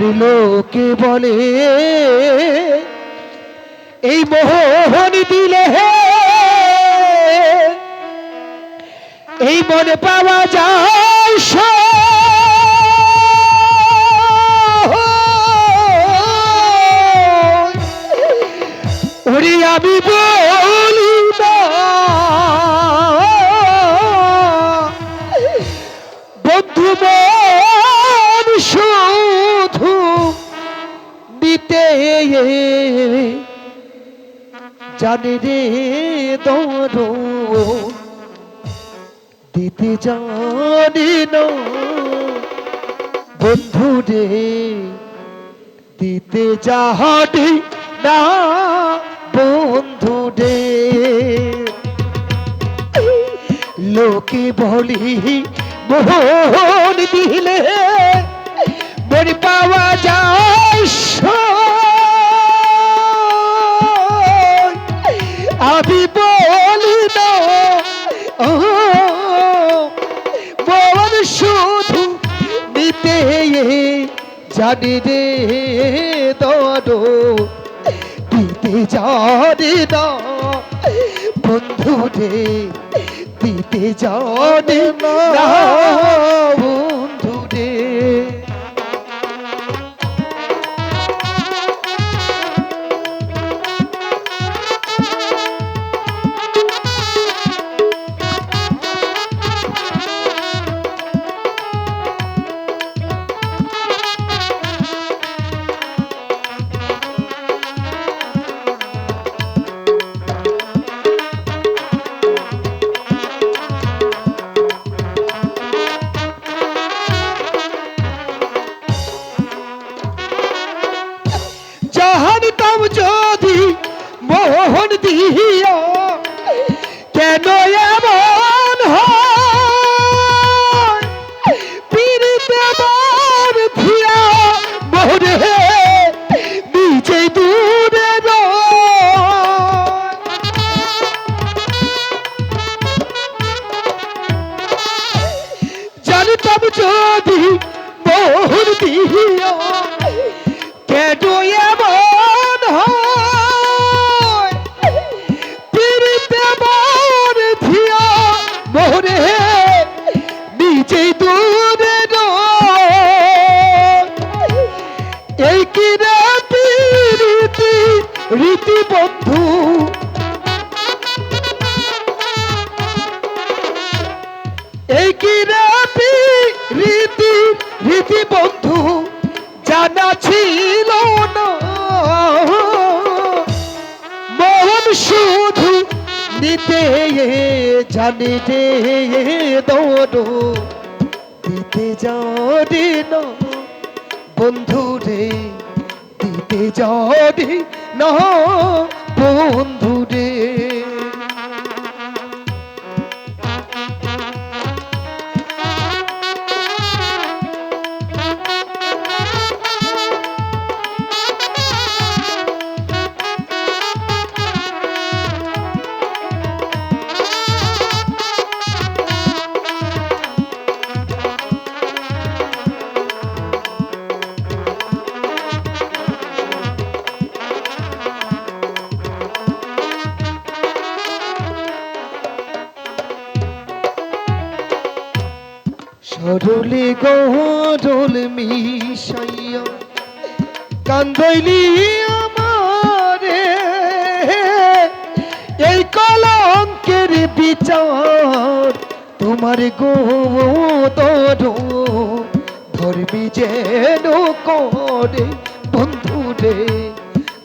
আর লোকে বলে এই মোহন দিলে এই মনে পাওয়া যায় আমি বলি জানে রে দর দিতে জানি না বন্ধু রে দিতে জাহানি না বন্ধু রে লোকে বলি মোহন দিলে মরি পাওয়া যায় জানি রে দর দিতে জানি না। বন্ধু রে দিতে জানি না। দিয়া কেন এমন? পীড়িতে বার থিয়া মোহরে নিজে দূরে। জানতাম যদি মোহন দিয়া এই কি রাতি রীতি বন্ধু এই কি রাতি রীতি রীতি বন্ধু জানা ছিল না। মন শুধু নিতে জানি রে, দৌড়। দিতে জানি না। বন্ধু রে দিতে যদি না বন্ধু রে সরলে গরল মিশাইয়া, কান্দইলি আমারে। এই কলঙ্কের বিচার তোমার গো দর ধরবি যেন করে বন্ধু রে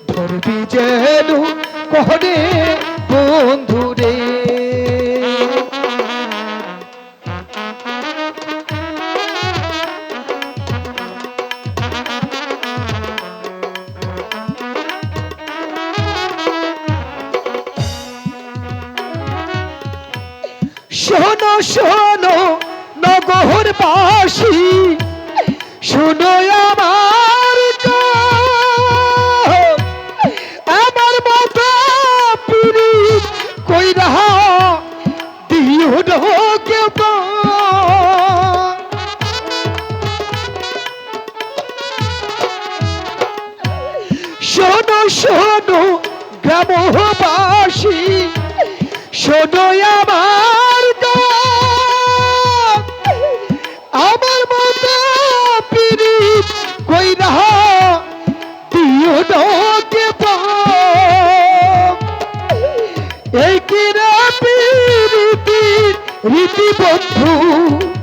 ধরবি যেন করে বন্ধু রে শোনো নগর বাসী শোনো আমার আমার মতো পিড়ি কই রাহা দিও ঢোকে শোনো শোনো গ্রামবাসী। শোনো আমার রীতি বন্ধু।